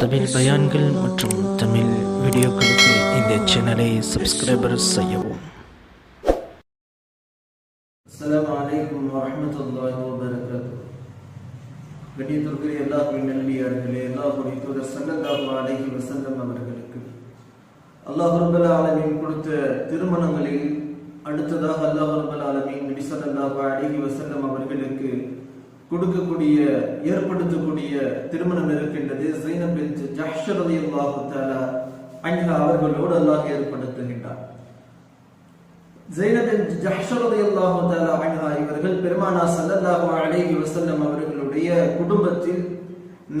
தமிழ் பயான்கள் மற்றும் தமிழ் வீடியோக்களுக்கு இந்த சேனலை சப்ஸ்கிரைபர் செய்யவும். அஸ்ஸலாமு அலைக்கும் வரஹ்மத்துல்லாஹி வபரகாத்துஹு கண்ணியத்திற்குரிய அல்லாஹ்வின் நல்லடியார்களே அல்லாஹ்வுடைய தூதர் ஸல்லல்லாஹு அலைஹி வஸல்லம் அவர்களுக்கு. அல்லாஹ் ரப்பல் ஆலமீன் கொடுத்த திருமணங்களில் அடுத்ததாக அல்லாஹ் ரப்பல் ஆலமீன் நபி ஸல்லல்லாஹு அலைஹி வஸல்லம் அவர்களுக்கு கொடுக்கக்கூடிய ஏற்படுத்தக்கூடிய திருமணம் இருக்கின்றது. ஸைனப் ஜஹ்ஷரதி அல்லாஹுத்தால ரலியல்லாஹு அன்ஹா அவர்களோடு அல்லாஹ் ஏற்படுத்துகின்றார் ஜெய்னபின் ஜஹ்ஷரதி அல்லாஹுத்தால அன்ஹா இவர்கள் பெருமானா ஸல்லல்லாஹு அலைஹி வசல்லம் அவர்களுடைய குடும்பத்தில்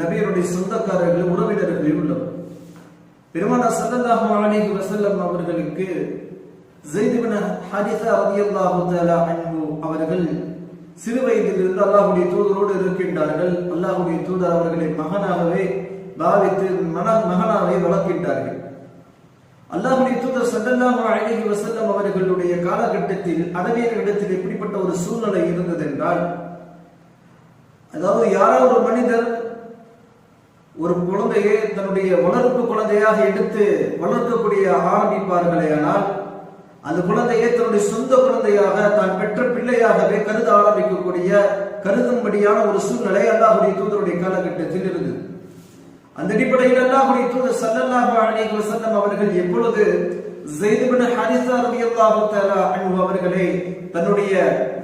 நபியருடைய சொந்தக்காரர்கள் உறவினர்கள் உள்ளவர். பெருமானா ஸல்லல்லாஹு அலைஹி வசல்லம் அவர்களுக்கு ஸைத் இப்னு ஹாரிஸா ரலியல்லாஹு தஆலா அவர்கள் சிறு வயதிலிருந்து அல்லாஹுடைய தூதரோடு இருக்கின்றார்கள். அல்லாஹுடைய தூதர் அவர்களை மகனாகவே பாவித்து மன மகனாகவே வளர்க்கின்றார்கள். அல்லாஹுடைய தூதர் சல்லல்லாஹு அழகி வசல்லம் அவர்களுடைய காலகட்டத்தில் அரபியர்களிடத்தில் எப்படிப்பட்ட ஒரு சூழ்நிலை இருந்தது என்றால் அதாவது யாரோ ஒரு மனிதர் ஒரு குழந்தையை தன்னுடைய வளர்ப்பு குழந்தையாக எடுத்து வளர்க்கக்கூடிய ஆரம்பிப்பார்களே ஆனால் அந்த குழந்தையை தன்னுடைய சொந்த குழந்தையாக தான் பெற்ற பிள்ளையாகவே கருத ஆரம்பிக்கக்கூடிய கருதும்படியான ஒரு சூழ்நிலை அல்லாஹுடைய தூதருடைய காலகட்டத்தில் இருந்தது. அந்த அடிப்படையில் அல்லாஹுடைய தூதர் சல்லல்லாஹு அலைஹி வஸல்லம் அவர்கள் எப்பொழுது ஸைத் பின் ஹாரிஸா ரலியல்லாஹு தஆலா அன்ஹு அவர்களை தன்னுடைய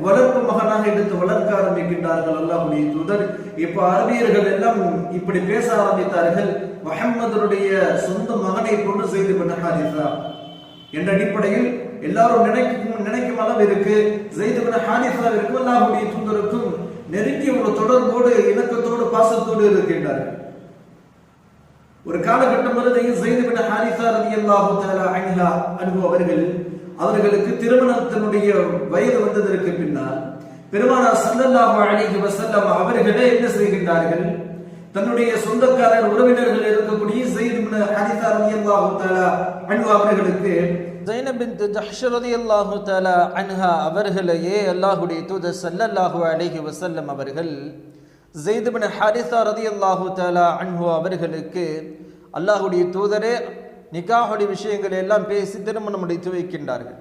வளர்ப்பு மகனாக எடுத்து வளர்க்க ஆரம்பிக்கின்றார்கள் அல்லாஹுடைய தூதர். இப்ப அரபியர்கள் எல்லாம் இப்படி பேச ஆரம்பித்தார்கள். முஹம்மதுடைய சொந்த மகனை கொண்டு ஸைத் பின் ஹாரிஸா. என்ற அடிப்படையில் எல்லாரும் நினைக்கும் நினைக்கும் அளவிற்கு ஸைத் இப்னு ஹாரிஸாவிற்கும் அல்லாஹுடைய தூதருக்கும் நெருங்கிய ஒரு தொடர்போடு இணக்கத்தோடு பாசத்தோடு இருக்கின்றார்கள் ஒரு காலகட்டம் வருது ஜெயித் பின் ஹாரிசா ரலியல்லாஹு தஆலா அன்ஹா அவர்கள் அவர்களுக்கு திருமணத்தினுடைய வயது வந்ததற்கு பின்னால் பெருமானார் சல்லல்லாஹு அலைஹி வஸல்லம் அவர்களே என்ன செய்கின்றார்கள்? தன்னுடைய சொந்தக்காரர் உறவினர்கள் இருக்கக்கூடிய ஜெயித் ஹரிதா ஹாரிசா ரலியல்லாஹு தஆலா அவர்களுக்கு ஜைனபின் ஜஹ்ஷரதி அல்லாஹு தலா அன்ஹா அவர்களையே அல்லாஹுடைய தூதர் சல்லல்லாஹு அலிஹி வசல்லம் அவர்கள் ஜெய்துபின் ஹாரிசா ரதி அல்லாஹு தலா அன்ஹு அவர்களுக்கு அல்லாஹுடைய தூதரே நிக்காஹுடைய விஷயங்களை எல்லாம் பேசி திருமணம் முடித்து வைக்கின்றார்கள்.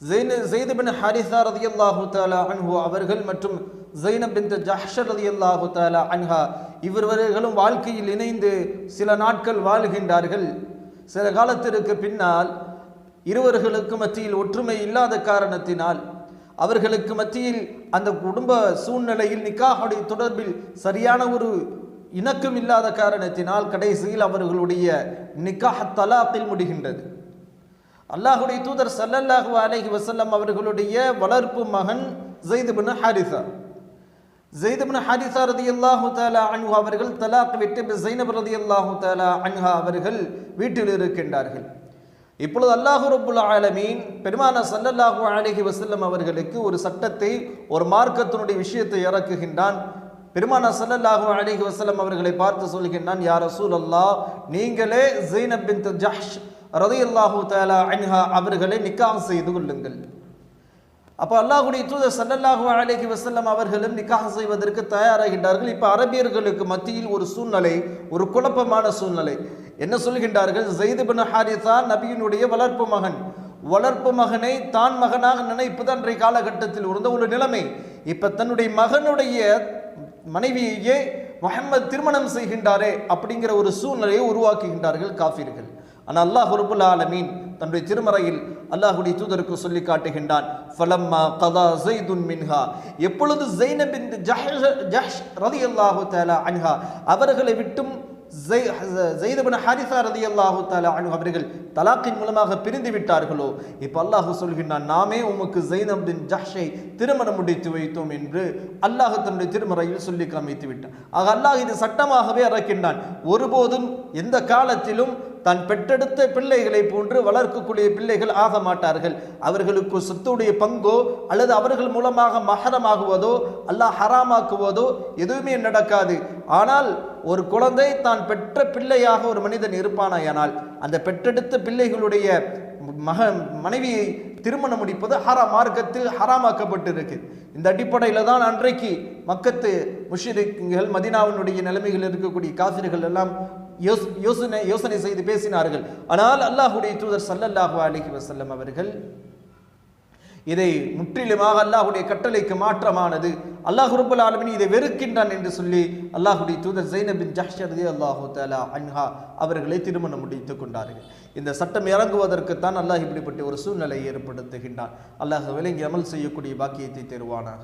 ஜெயின் ஜெய்துபின் ஹாரிசா ரதி அல்லாஹு தாலா அன்ஹு அவர்கள் மற்றும் ஜெய்னபின் ஜஹ்ஷர் ரதி அல்லாஹு தஆலா அன்ஹா இவர்களும் வாழ்க்கையில் இணைந்து சில நாட்கள் வாழ்கின்றார்கள். சில காலத்திற்கு பின்னால் இருவர்களுக்கு மத்தியில் ஒற்றுமை இல்லாத காரணத்தினால் அவர்களுக்கு மத்தியில் அந்த குடும்ப சூழ்நிலையில் நிக்காஹுடைய தொடர்பில் சரியான ஒரு இணக்கம் இல்லாத காரணத்தினால் கடைசியில் அவர்களுடைய நிக்காஹ் தலாத்தில் முடிகின்றது. அல்லாஹுடைய தூதர் சல்லல்லாஹு அலஹி வசல்லம் அவர்களுடைய வளர்ப்பு மகன் ஜெய்துபின் ஹாரிசா ஜெய்துபின் ஹாரிசா ரதி அல்லாஹு தாலா அன்ஹா அவர்கள் தலாக் விட்டு ஜெயனபாரதி அல்லாஹு தாலா அன்ஹா அவர்கள் வீட்டில் இருக்கின்றார்கள். இப்பொழுது அல்லாஹு ரபுல் ஆலமீன் பெருமான சல்லல்லாஹு அலைஹி வசல்லம் அவர்களுக்கு ஒரு சட்டத்தை ஒரு மார்க்கத்தினுடைய விஷயத்தை இறக்குகின்றான். பெருமான சல்லல்லாஹு அலிஹி வசல்லம் அவர்களை பார்த்து சொல்கின்றான் யார் ரசூல் அல்லா நீங்களே ஜெய்னப் பின் ஜஹ்ஷ் ரதையல்லாஹு தலா அன்ஹா அவர்களை நிக்காஹ் செய்து கொள்ளுங்கள். அப்போ அல்லாஹுடைய தூதர் சல்லல்லாஹு அலைஹி வசல்லம் அவர்களும் நிக்காக செய்வதற்கு தயாராகின்றார்கள். இப்போ அரபியர்களுக்கு மத்தியில் ஒரு சூழ்நிலை ஒரு குழப்பமான சூழ்நிலை. என்ன சொல்கின்றார்கள்? ஜெயிது பின் ஹாரிசா நபியினுடைய வளர்ப்பு மகன். வளர்ப்பு மகனை தான் மகனாக நினைப்பது அன்றைய காலகட்டத்தில் இருந்த ஒரு நிலைமை. இப்போ தன்னுடைய மகனுடைய மனைவியையே முஹம்மது திருமணம் செய்கின்றாரே அப்படிங்கிற ஒரு சூழ்நிலையை உருவாக்குகின்றார்கள் காஃபிர்கள். ஆனால் அல்லாஹ் ஹுர்புல் ஆலமீன் தன்னுடைய திருமறையில் அல்லாஹுடைய தூதருக்கு சொல்லி காட்டுகின்றான் ஃபலம்மா கதா ஜெய்துன் மின்ஹா. எப்பொழுது ஜெய்னபின் ஜஹ் ரதி அல்லாஹு தஆலா அன்ஹா அவர்களை விட்டும் ஜெய்தபின் ஹாரிசா ரதி அல்லாஹு தாலா அனு அவர்கள் தலாக்கின் மூலமாக பிரிந்து விட்டார்களோ? இப்போ அல்லாஹு சொல்கின்றான் நாமே உமக்கு ஜெய்னபின் ஜஹ்ஷை திருமணம் முடித்து வைத்தோம் என்று அல்லாஹ் தன்னுடைய திருமறையில் சொல்லி காமித்து விட்டான். ஆக அல்லாஹ் இது சட்டமாகவே இறக்கின்றான் ஒருபோதும் எந்த காலத்திலும் தான் பெற்றெடுத்த பிள்ளைகளை போன்று வளர்க்கக்கூடிய பிள்ளைகள் ஆக மாட்டார்கள். அவர்களுக்கு சொத்துடைய பங்கோ அல்லது அவர்கள் மூலமாக மகரமாகுவதோ அல்லாஹ் ஹராமாக்குவதோ எதுவுமே நடக்காது. ஆனால் ஒரு குழந்தை தான் பெற்ற பிள்ளையாக ஒரு மனிதன் இருப்பானாயானால் அந்த பெற்றெடுத்த பிள்ளைகளுடைய மக மனைவியை திருமணம் முடிப்பது ஹரா மார்க்கத்தில் ஹராமாக்கப்பட்டிருக்கு. இந்த அடிப்படையில் தான் அன்றைக்கு மக்கத்து முஷிரிக்குகள் மதினாவினுடைய நிலைமைகள் இருக்கக்கூடிய காசிர்கள் எல்லாம் யோசனை யோசனை செய்து பேசினார்கள். ஆனால் அல்லாஹுடைய தூதர் சல்லல்லாஹு அலிஹி வசல்லம் அவர்கள் இதை முற்றிலுமாக அல்லாஹுடைய கட்டளைக்கு மாற்றமானது. அல்லாஹ் ரப்பல் ஆலமின் இதை வெறுக்கின்றான் என்று சொல்லி அல்லாஹுடைய தூதர் ஜெய்னபின் பின் அல்லாஹு தலா அன்ஹா அவர்களை திருமணம் முடித்துக் கொண்டார்கள். இந்த சட்டம் இறங்குவதற்குத்தான் அல்லாஹ் இப்படிப்பட்ட ஒரு சூழ்நிலையை ஏற்படுத்துகின்றான். அல்லாஹ் விலங்கி அமல் செய்யக்கூடிய பாக்கியத்தை தருவானாக.